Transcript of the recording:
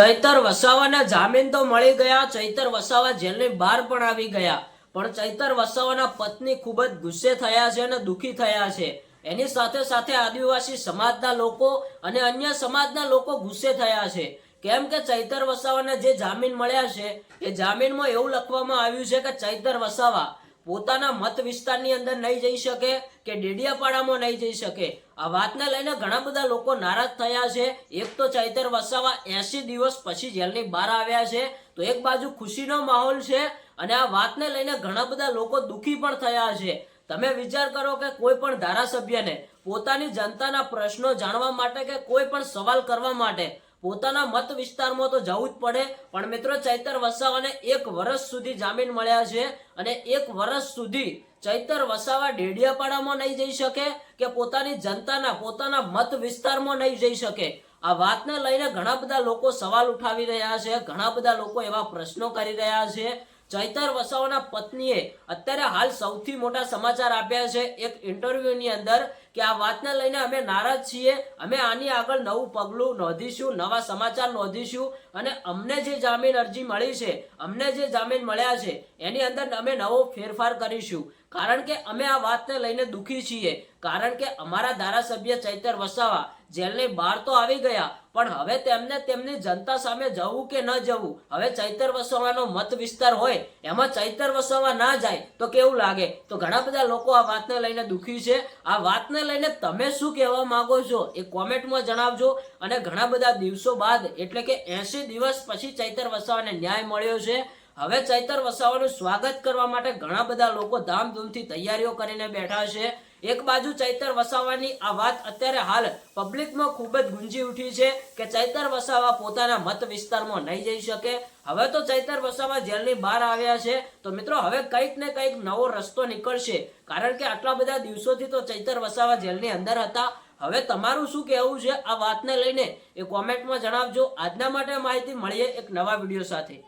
ચૈતર વસાવાના જામીન તો મળી ગયા. ચૈતર વસાવા જેલની બહાર પણ આવી ગયા. પણ ચૈતર વસાવાના પત્ની ખૂબ જ ગુસ્સે થયા છે અને દુખી થયા છે. એની સાથે સાથે આદિવાસી સમાજના લોકો અને અન્ય સમાજના લોકો ગુસ્સે થયા છે. કેમ કે ચૈતર વસાવાને જે જામીન મળ્યા છે, એ જામીનમાં એવું લખવામાં આવ્યું છે કે ચૈતર વસાવા પોતાના મત વિસ્તારની અંદર નહીં જઈ શકે કે ડેડિયાપાડામાં નહીં જઈ શકે. આ વાતને લઈને ઘણા બધા લોકો નારાજ થયા છે. એક તો ચૈતર વસાવા એસી દિવસ પછી જેલની બહાર આવ્યા છે. તો એક બાજુ ખુશીનો માહોલ છે અને આ વાતને લઈને ઘણા બધા લોકો દુઃખી પણ થયા છે. તમે વિચાર કરો કે કોઈ પણ ધારાસભ્યને પોતાની જનતાના પ્રશ્નો જાણવા માટે કે કોઈ પણ સવાલ કરવા માટે પોતાના મત વિસ્તારમાં તો જવું જ પડે, પણ મિત્રો ચૈતર વસાવાને એક વર્ષ સુધી જામીન મળ્યા છે અને એક વર્ષ સુધી ચૈતર વસાવા ડેડિયાપાડામાં નહીં જઈ શકે કે પોતાની જનતાના, પોતાના મત વિસ્તારમાં નહીં જઈ શકે? આ વાતને લઈને ઘણા બધા લોકો સવાલ ઉઠાવી રહ્યા છે, ઘણા બધા લોકો એવા પ્રશ્નો કરી રહ્યા છે. ચૈતર વસાવાના પત્નીએ અત્યારે હાલ સૌથી મોટા સમાચાર આપ્યા છે એક ઇન્ટરવ્યુની અંદર કે આ વાતને લઈને અમે નારાજ છીએ. અમે આની આગળ નવું પગલું નોંધીશું, નવા સમાચાર નોંધીશું અને અમને જે જામીન અરજી મળી છે, અમને જે જામીન મળ્યા છે, એની અંદર અમે નવો ફેરફાર કરીશું. કારણ કે અમે આ વાતને લઈને દુઃખી છીએ. કારણ કે અમારા ધારાસભ્ય ચૈતર વસાવા જેલની બહાર તો આવી ગયા, પણ હવે તેમને તેમની જનતા સામે જવું કે ન જવું, હવે ચૈતર વસાવાનો મત વિસ્તાર હોય, એમાં ચૈતર વસાવા ના જાય તો કેવું લાગે? તો ઘણા બધા લોકો આ વાતને લઈને દુઃખી છે. આ વાતને લઈને તમે શું કહેવા માંગો છો એ કોમેન્ટમાં જણાવજો. અને ઘણા બધા દિવસો બાદ, એટલે કે એસી દિવસ પછી ચૈતર વસાવાને ન્યાય મળ્યો છે. હવે ચૈતર વસાવાનું સ્વાગત કરવા માટે ઘણા બધા લોકો ધામધૂમથી તૈયારીઓ કરીને બેઠા છે. એક બાજુ ચૈતર વસાવાની આ વાત અત્યારે હાલ પબ્લિકમાં ખૂબ જ ગુંજી ઉઠી છે કે ચૈતર વસાવા પોતાના મત વિસ્તારમાં નહીં જઈ શકે. હવે તો ચૈતર વસાવા જેલની બહાર આવ્યા છે. તો મિત્રો, હવે કંઈક ને કંઈક નવો રસ્તો નીકળશે. કારણ કે આટલા બધા દિવસોથી તો ચૈતર વસાવા જેલની અંદર હતા. હવે તમારું શું કહેવું છે? આ વાતને લઈને એ કોમેન્ટમાં જણાવજો. આજના માટે માહિતી મળીએ એક નવા વીડિયો સાથે.